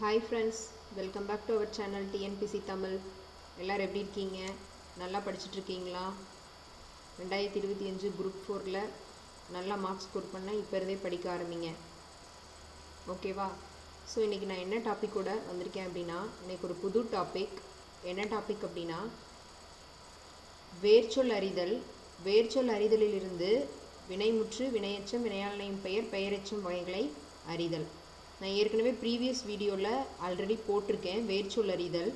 Hi friends welcome back to our channel TNPSC Tamil எல்லோரும் எப்படி இருக்கீங்க? நல்லா படிச்சுட்ருக்கீங்களா? ரெண்டாயிரத்தி இருபத்தி அஞ்சு குரூப் ஃபோரில் நல்லா மார்க்ஸ் ஸ்கோர் பண்ண இப்போ இருந்தே படிக்க ஆரம்பிங்க. ஓகேவா ஸோ இன்றைக்கி நான் என்ன டாப்பிக்கோட வந்திருக்கேன் அப்படின்னா இன்றைக்கி ஒரு புது டாபிக் என்ன டாபிக் அப்படின்னா வேர்ச்சொல் அறிதல். வேர்ச்சொல் அறிதலிலிருந்து வினைமுற்று வினையச்சம் வினையாளனையும் பெயர் பெயரெச்சும் வகைகளை அறிதல். நான் ஏற்கனவே ப்ரீவியஸ் வீடியோவில் ஆல்ரெடி போட்டிருக்கேன் வேர்ச்சொல் அறிதல்.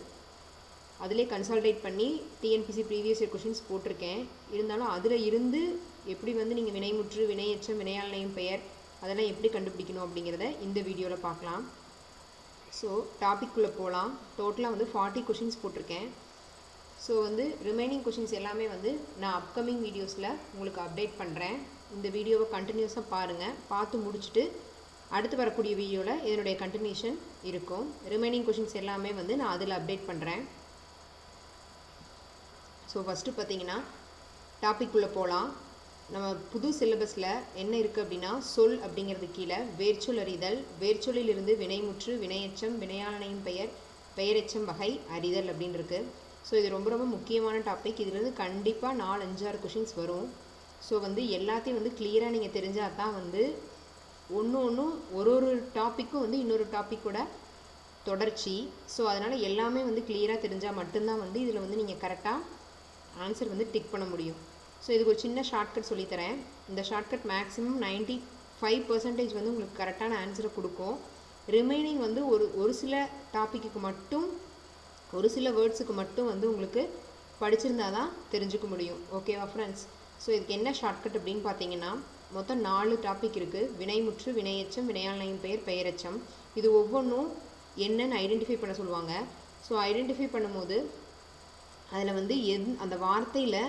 அதிலே கன்சால்டேட் பண்ணி டிஎன்பிசி ப்ரீவியஸ் இயர் கொஷின்ஸ் போட்டிருக்கேன். இருந்தாலும் அதில் இருந்து எப்படி வந்து நீங்கள் வினைமுற்று வினையச்சம் வினையாளனையும் பெயர் அதெல்லாம் எப்படி கண்டுபிடிக்கணும் அப்படிங்கிறத இந்த வீடியோவில் பார்க்கலாம். ஸோ டாபிக்குள்ளே போகலாம் டோட்டலாக வந்து ஃபார்ட்டி கொஷின்ஸ் போட்டிருக்கேன். ஸோ வந்து ரிமைனிங் கொஷின்ஸ் எல்லாமே வந்து நான் அப்கமிங் வீடியோஸில் உங்களுக்கு அப்டேட் பண்ணுறேன் இந்த வீடியோவை கண்டினியூஸாக பாருங்கள் பார்த்து முடிச்சுட்டு அடுத்து வரக்கூடிய வீடியோவில் இதனுடைய கண்டினியூஷன் இருக்கும். ரிமைனிங் கொஷின்ஸ் எல்லாமே வந்து நான் அதில் அப்டேட் பண்ணுறேன் ஸோ ஃபஸ்ட்டு பார்த்தீங்கன்னா டாபிக்குள்ளே போகலாம் நம்ம புது சிலபஸில் என்ன இருக்குது அப்படின்னா சொல் அப்படிங்கிறது கீழே வேர்ச்சொல் அறிதல் வேர்ச்சொல்லிலிருந்து வினைமுற்று வினையச்சம் வினையாளனையும் பெயர் பெயரெச்சம் வகை அறிதல் அப்படின்னு இருக்குது ஸோ இது ரொம்ப ரொம்ப முக்கியமான டாபிக் இதுலேருந்து கண்டிப்பாக நாலு அஞ்சாறு கொஷின்ஸ் வரும். ஸோ வந்து எல்லாத்தையும் வந்து கிளியராக நீங்கள் தெரிஞ்சால் தான் வந்து ஒன்று ஒன்றும் ஒரு ஒரு டாப்பிக்கும் வந்து இன்னொரு டாப்பிக்கோட தொடர்ச்சி. ஸோ அதனால் எல்லாமே வந்து கிளியராக தெரிஞ்சால் மட்டும்தான் வந்து இதில் வந்து நீங்கள் கரெக்டாக ஆன்சர் வந்து டிக் பண்ண முடியும். ஸோ இதுக்கு ஒரு சின்ன ஷார்ட்கட் சொல்லித்தரேன் இந்த shortcut maximum ninety five percentage வந்து உங்களுக்கு கரெக்டான ஆன்சரை கொடுக்கும். ரிமைனிங் வந்து ஒரு ஒரு சில டாப்பிக்கு மட்டும் ஒரு சில வேர்ட்ஸுக்கு மட்டும் வந்து உங்களுக்கு படிச்சிருந்தா தான் தெரிஞ்சுக்க முடியும். ஓகேவா ஃப்ரெண்ட்ஸ் ஸோ இதுக்கு என்ன ஷார்ட்கட் அப்படின்னு பார்த்தீங்கன்னா மொத்தம் நாலு டாபிக் இருக்குது வினைமுற்று வினையச்சம் வினையாளனையும் பெயர் பெயரச்சம். இது ஒவ்வொன்றும் என்னன்னு ஐடென்டிஃபை பண்ண சொல்லுவாங்க. ஸோ ஐடென்டிஃபை பண்ணும்போது அதில் வந்து எது அந்த வார்த்தையில்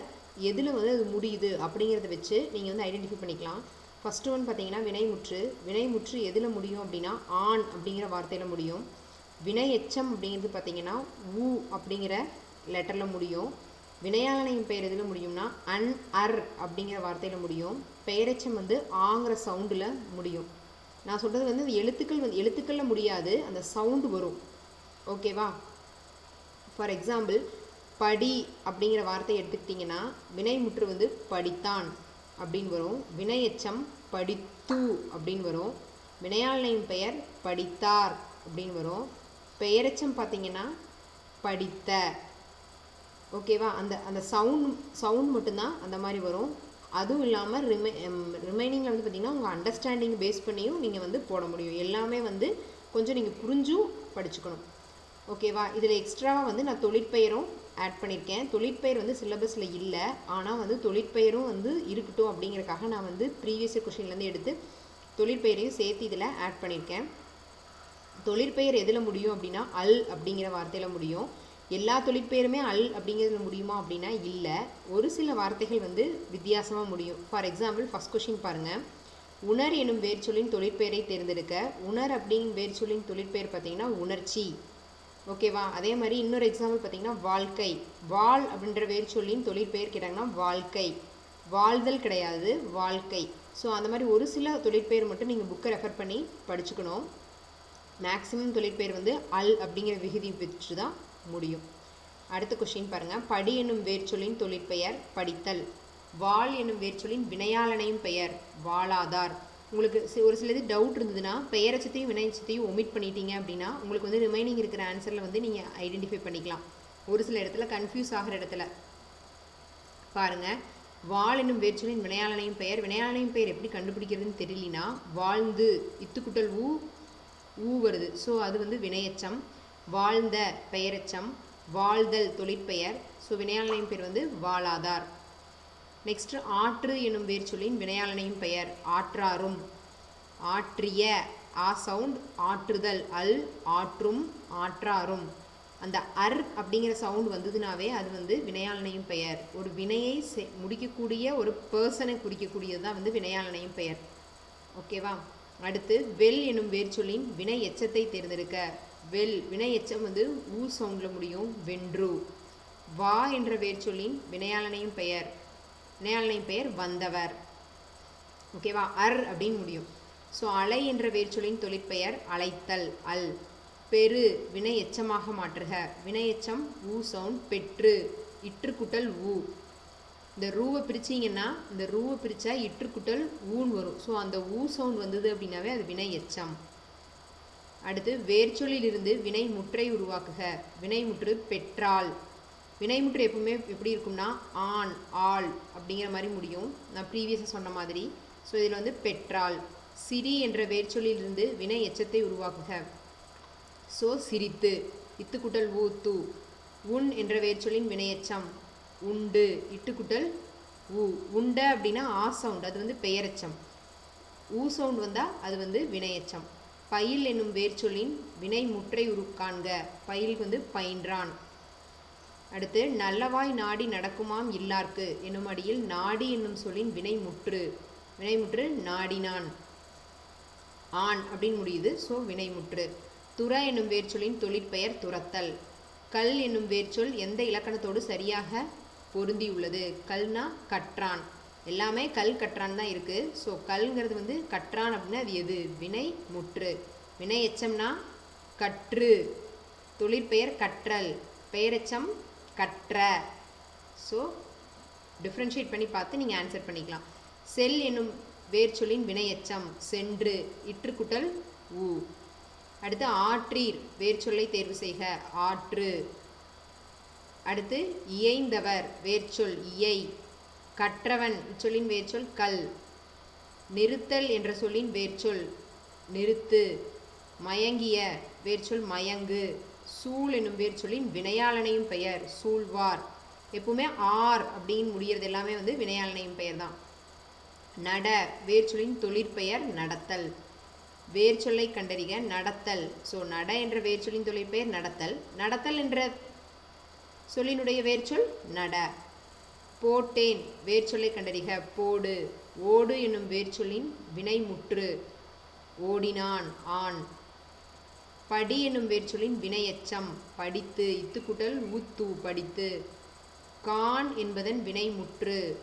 எதில் வந்து அது முடியுது அப்படிங்கிறத வச்சு நீங்கள் வந்து ஐடென்டிஃபை பண்ணிக்கலாம். ஃபஸ்ட்டு ஒன் பார்த்தீங்கன்னா வினைமுற்று. வினைமுற்று எதில் முடியும் அப்படின்னா ஆண் அப்படிங்கிற வார்த்தையில் முடியும். வினை எச்சம் அப்படிங்கிறது பார்த்தீங்கன்னா ஊ அப்படிங்கிற லெட்டரில் முடியும். வினையாளனையும் பெயர் எதில் முடியும்னா அன் அர் அப்படிங்கிற வார்த்தையில் முடியும். பெயரெச்சம் வந்து ஆங்கிற சவுண்டில் முடியும். நான் சொல்கிறது வந்து இந்த எழுத்துக்கள் வந்து எழுத்துக்களில் முடியாது அந்த சவுண்டு வரும். ஓகேவா? ஃபார் எக்ஸாம்பிள் படி அப்படிங்கிற வார்த்தையை எடுத்துக்கிட்டிங்கன்னா வினைமுற்று வந்து படித்தான் அப்படின்னு வரும். வினையச்சம் படித்து அப்படின்னு வரும். வினையாளனையும் பெயர் படித்தார் அப்படின்னு வரும். பெயரெச்சம் பார்த்தீங்கன்னா படித்த. ஓகேவா? அந்த அந்த சவுண்ட் சவுண்ட் மட்டும்தான் அந்த மாதிரி வரும். அதுவும் இல்லாமல் ரிமை ரிமைனிங்கில் வந்து பார்த்திங்கன்னா உங்கள் அண்டர்ஸ்டாண்டிங் பேஸ் பண்ணியும் நீங்கள் வந்து போட முடியும். எல்லாமே வந்து கொஞ்சம் நீங்கள் புரிஞ்சும் படிச்சுக்கணும். ஓகேவா இதில் எக்ஸ்ட்ராவாக வந்து நான் தொழிற்பெயரும் ஆட் பண்ணியிருக்கேன் தொழிற்பெயர் வந்து சிலபஸில் இல்லை. ஆனால் வந்து தொழிற்பெயரும் வந்து இருக்கட்டும் அப்படிங்கிறக்காக நான் வந்து ப்ரீவியஸ் கொஷின்லேருந்து எடுத்து தொழிற்பெயரையும் சேர்த்து இதில் ஆட் பண்ணியிருக்கேன் தொழிற்பெயர் எதில் முடியும் அப்படின்னா அல் அப்படிங்கிற வார்த்தையில் முடியும். எல்லா தொழிற்பெயருமே அல் அப்படிங்கிறது முடியுமா அப்படின்னா இல்லை. ஒரு சில வார்த்தைகள் வந்து வித்தியாசமாக முடியும். ஃபார் எக்ஸாம்பிள் ஃபஸ்ட் கொஷின் பாருங்கள் உணர் எனும் வேர்ச்சொல்லின் தொழிற்பெயரை தேர்ந்தெடுக்க உணர் அப்படிங்கிற வேர்ச்சொல்லின் தொழிற்பெயர் பார்த்தீங்கன்னா உணர்ச்சி. ஓகேவா அதே மாதிரி இன்னொரு எக்ஸாம்பிள் பார்த்தீங்கன்னா வாழ்க்கை. வாழ் அப்படின்ற வேர்ச்சொல்லின் தொழிற்பெயர் கேட்டாங்கன்னா வாழ்க்கை. வாழ்தல் கிடையாது வாழ்க்கை. ஸோ அந்த மாதிரி ஒரு சில தொழிற்பெயர் மட்டும் நீங்கள் புக்கை ரெஃபர் பண்ணி படிச்சுக்கணும். மேக்ஸிமம் தொழிற்பெயர் வந்து அல் அப்படிங்கிற விகுதி வச்சு தான் முடியும். அடுத்த கொஷின் பாருங்கள் படி என்னும் வேர்ச்சொல்லின் தொழிற்பெயர் படித்தல். வாள் என்னும் வேர்ச்சொல்லின் வினையாளனையும் பெயர் வாழாதார் உங்களுக்கு ஒரு சிலது டவுட் இருந்ததுன்னா பெயரச்சத்தையும் வினைச்சத்தையும் ஒமிட் பண்ணிட்டீங்க அப்படின்னா உங்களுக்கு வந்து ரிமைனிங் இருக்கிற ஆன்சரில் வந்து நீங்கள் ஐடென்டிஃபை பண்ணிக்கலாம். ஒரு சில இடத்துல கன்ஃபியூஸ் ஆகிற இடத்துல. பாருங்கள் வாள் என்னும் வேர்ச்சொல்லின் வினையாளனையும் பெயர் வினையாளனையும் பெயர் எப்படி கண்டுபிடிக்கிறதுன்னு தெரியலனா வாழ்ந்து இத்துக்குட்டல் ஊ ஊ வருது. ஸோ அது வந்து வினையச்சம். வாழ்ந்த பெயரெச்சம் வாழ்தல் தொழிற்பெயர் ஸோ வினையாளனையும் பெயர் வந்து வாழாதார் நெக்ஸ்ட் ஆற்று என்னும் வேர்ச்சொல்லின் வினையாளனையும் பெயர் ஆற்றாரும் ஆற்றிய ஆ சவுண்ட் ஆற்றுதல் அல் ஆற்றும் ஆற்றாரும் அந்த அர் அப்படிங்கிற சவுண்ட் வந்ததுனாவே அது வந்து வினையாளனையும் பெயர். ஒரு வினையை முடிக்கக்கூடிய ஒரு பர்சனை குறிக்கக்கூடியது தான் வந்து வினையாளனையும் பெயர். ஓகேவா அடுத்து வெல் எனும் வேர்ச்சொல்லின் வினை எச்சத்தை தேர்ந்தெடுக்க. வெல் வினை எச்சம் வந்து ஊ சவுண்டில் முடியும். வென்று. வா என்ற வேர்ச்சொல்லின் வினையாளனையும் பெயர். வினையாளனையும் பெயர் வந்தவர். ஓகேவா அர் அப்படின்னு முடியும். ஸோ அலை என்ற வேர்ச்சொல்லின் தொழிற்பெயர் அழைத்தல் அல். பெரு வினை எச்சமாக மாற்றுக. வினை எச்சம் ஊ சவுண்ட் பெற்று. இற்றுக்குட்டல் ஊ. இந்த ரூவை பிரிச்சிங்கன்னா இந்த ரூவை பிரித்தா இற்றுக்குட்டல் ஊன் வரும். ஸோ அந்த ஊ சவுண்ட் வந்தது அப்படின்னாவே அது வினை எச்சம் அடுத்து வேர்ச்சொல்லிலிருந்து வினை முற்றை உருவாக்குக. வினைமுற்று பெற்றால் வினைமுற்று எப்பவுமே எப்படி இருக்கும்னா ஆண் ஆள் அப்படிங்கிற மாதிரி முடியும். நான் ப்ரீவியஸாக சொன்ன மாதிரி. ஸோ இதில் வந்து பெற்றால் சிரி என்ற வேர்ச்சொல்லிலிருந்து வினை எச்சத்தை உருவாக்குக. ஸோ சிரித்து. இத்துக்குட்டல் ஊத்து. உன் என்ற வேர்ச்சொல்லின் வினையச்சம் உண்டு. இட்டுக்குட்டல் ஊ உண்ட அப்படின்னா ஆ சவுண்ட் அது வந்து பெயரெச்சம் ஊ சவுண்ட் வந்தால் அது வந்து வினையச்சம் பயில் என்னும் வேர்ச்சொல்லின் வினை முற்றை உருக்காண்க. பயில் வந்து பயின்றான். அடுத்து நல்லவாய் நாடி நடக்குமாம் இல்லார்க்கு என்னும் அடியில் நாடி என்னும் சொல்லின் வினை முற்று. வினைமுற்று நாடினான். ஆண் அப்படின்னு முடியுது. ஸோ வினைமுற்று துற என்னும் வேர்ச்சொல்லின் தொழிற்பெயர் துரத்தல் கல் என்னும் வேர்ச்சொல் எந்த இலக்கணத்தோடு சரியாக பொருந்தியுள்ளது? கல்னா கற்றான். எல்லாமே கல் கற்றான் தான் இருக்குது ஸோ கல்ங்கிறது வந்து கற்றான் அப்படின்னா அது எது? வினை முற்று. வினை எச்சம்னா கற்று. தொழிற்பெயர் கற்றல். பெயரெச்சம் கற்ற. ஸோ டிஃப்ரென்ஷியேட் பண்ணி பார்த்து நீங்கள் ஆன்சர் பண்ணிக்கலாம். செல் என்னும் வேர்ச்சொல்லின் வினையச்சம் சென்று. இற்றுக்குட்டல் ஊ. அடுத்து ஆற்றீர் வேர்ச்சொல்லை தேர்வு செய்க. ஆற்று. அடுத்து இயைந்தவர் வேர்ச்சொல் இயை. கற்றவன் சொல்லின் வேர்ச்சொல் கல். நிறுத்தல் என்ற சொல்லின் வேர்ச்சொல் நிறுத்து. மயங்கிய வேர்ச்சொல் மயங்கு. சூழ் என்னும் வேர்ச்சொல்லின் வினையாளனையும் பெயர். சூழ்வார். எப்பவுமே ஆர் அப்படின்னு முடிகிறது எல்லாமே வந்து வினையாளனையும் பெயர் தான் நட வேர்ச்சொல்லின் தொழிற்பெயர் நடத்தல். வேர்ச்சொல்லை கண்டறிக நடத்தல். ஸோ நட என்ற வேர்ச்சொல்லின் தொழிற்பெயர் நடத்தல். நடத்தல் என்ற சொல்லினுடைய வேர்ச்சொல் நட. போட்டேன் வேர்ச்சொல்லை கண்டறிக. போடு. ஓடு என்னும் வேர்ச்சொல்லின் வினைமுற்று. ஓடினான் ஆண். படி என்னும் வேர்ச்சொல்லின் வினையச்சம். படித்து. இத்துக்குட்டல் ஊத்து படித்து. கான் என்பதன் வினைமுற்று.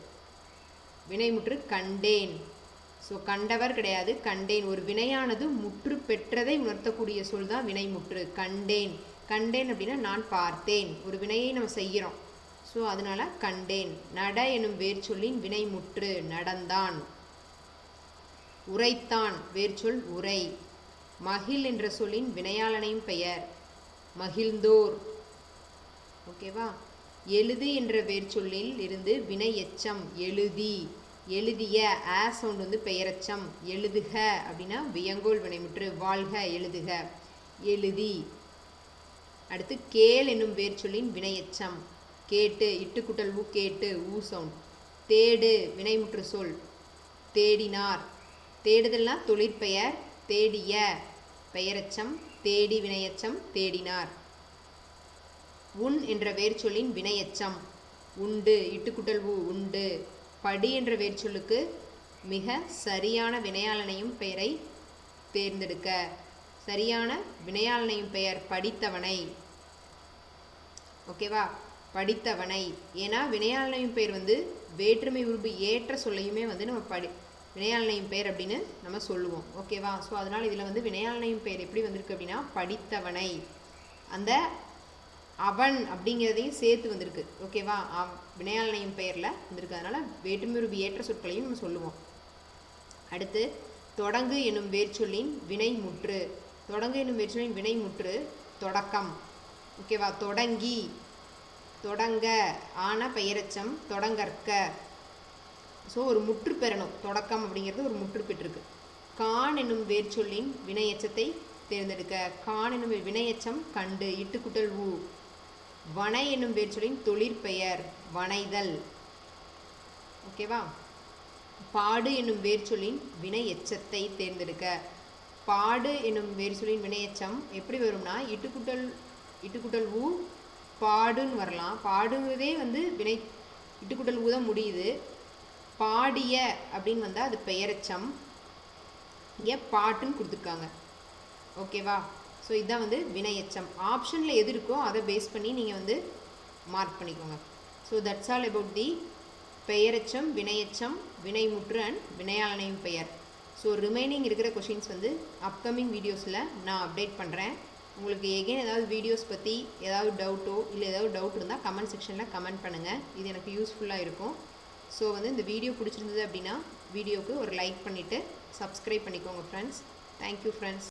வினைமுற்று கண்டேன். ஸோ கண்டவர் கிடையாது. கண்டேன். ஒரு வினையானது முற்று பெற்றதை உணர்த்தக்கூடிய சொல் தான் வினைமுற்று. கண்டேன். கண்டேன் அப்படின்னா நான் பார்த்தேன். ஒரு வினையை நம்ம செய்கிறோம். ஸோ அதனால் கண்டேன். நட எனும் வேர்ச்சொல்லின் வினைமுற்று நடந்தான். உரைத்தான் வேர்ச்சொல் உரை. மகிழ் என்ற சொல்லின் வினையாளனையும் பெயர். மகிழ்ந்தோர். ஓகேவா எழுது என்ற வேர்ச்சொல்லில் இருந்து வினை எச்சம் எழுதி. எழுதிய ஆ சவுண்ட் வந்து பெயரச்சம் எழுதுக அப்படின்னா வியங்கோல் வினைமுற்று வாழ்க எழுதுக. எழுதி. அடுத்து கேள் என்னும் வேர்ச்சொல்லின் வினையச்சம். கேட்டு இட்டுக்குட்டல் ஊ கேட்டு ஊ சவுண்ட். தேடு வினைமுற்று சொல். தேடினார். தேடுதல்னா தொழிற்பெயர். தேடிய. பெயரச்சம். தேடி வினையச்சம். தேடினார். உன் என்ற வேர்ச்சொல்லின் வினையச்சம். உண்டு இட்டுக்குட்டல் ஊ உண்டு. படி என்ற வேர்ச்சொல்லுக்கு மிக சரியான வினையாளனையும் பெயரை தேர்ந்தெடுக்க. சரியான வினையாளனையும் பெயர் படித்தவனை. ஓகேவா? படித்தவனை. ஏன்னா வினையாளனையும் பெயர் வந்து வேற்றுமை உருபு ஏற்ற சொல்லையுமே வந்து நம்ம படி வினையாளனையும் பெயர் அப்படின்னு நம்ம சொல்லுவோம். ஓகேவா ஸோ அதனால் இதில் வந்து வினையாளனையும் பெயர் எப்படி வந்திருக்கு அப்படின்னா படித்தவனை. அந்த அவன் அப்படிங்கிறதையும் சேர்த்து வந்திருக்கு. ஓகேவா அவ் வினையாளனையும் பெயரில் வந்திருக்கு. அதனால் வேற்றுமை உருபு ஏற்ற சொற்களையும் நம்ம சொல்லுவோம். அடுத்து தொடங்கு என்னும் வேர்ச்சொல்லின் வினை முற்று. தொடங்கு என்னும் வேர்ச்சொல்லின் வினை முற்று தொடக்கம். ஓகேவா தொடங்கி. தொடங்க ஆன பெயரச்சம் தொடங்கற்க. ஸோ ஒரு முற்று பெறணும். தொடக்கம் அப்படிங்கிறது ஒரு முற்று பெற்றிருக்கு. கான் என்னும் வேர்ச்சொல்லின் வினையச்சத்தை தேர்ந்தெடுக்க. கான் என்னும் வினையச்சம் கண்டு இட்டுக்குட்டல் ஊ வனை என்னும் வேர்ச்சொல்லின் தொழிற்பெயர் வனைதல். ஓகேவா பாடு என்னும் வேர்ச்சொல்லின் வினை எச்சத்தை தேர்ந்தெடுக்க. பாடு என்னும் வேர்ச்சொல்லின் வினையச்சம் எப்படி வரும்னா இட்டுக்குட்டல் இட்டுக்குட்டல் ஊ பாடுன்னு வரலாம். பாடுங்கிறதே வந்து வினை இட்டுக்குட்டல் ஊத முடியுது. பாடிய அப்படின்னு வந்தால் அது பெயரச்சம். இங்கே பாட்டுன்னு கொடுத்துருக்காங்க. ஓகேவா? ஸோ இதுதான் வந்து வினையச்சம். ஆப்ஷனில் எது இருக்கோ அதை பேஸ் பண்ணி நீங்கள் வந்து மார்க் பண்ணிக்கோங்க. So that's all about the பெயரெச்சம் வினை வினைமுற்று அண்ட் வினையாளனையும் பெயர். ஸோ ரிமைனிங் இருக்கிற கொஷின்ஸ் வந்து அப்கமிங் வீடியோஸில் நான் அப்டேட் பண்ணுறேன் உங்களுக்கு எகெயின் ஏதாவது வீடியோஸ் பற்றி ஏதாவது டவுட்டோ இல்லை ஏதாவது டவுட் இருந்தால் கமெண்ட் செக்ஷனில் கமெண்ட் பண்ணுங்கள் இது எனக்கு யூஸ்ஃபுல்லாக இருக்கும். ஸோ வந்து இந்த வீடியோ பிடிச்சிருந்தது அப்படின்னா வீடியோவுக்கு ஒரு லைக் பண்ணிவிட்டு சப்ஸ்கிரைப் பண்ணிக்கோங்க ஃப்ரெண்ட்ஸ் தேங்க்யூ ஃப்ரெண்ட்ஸ்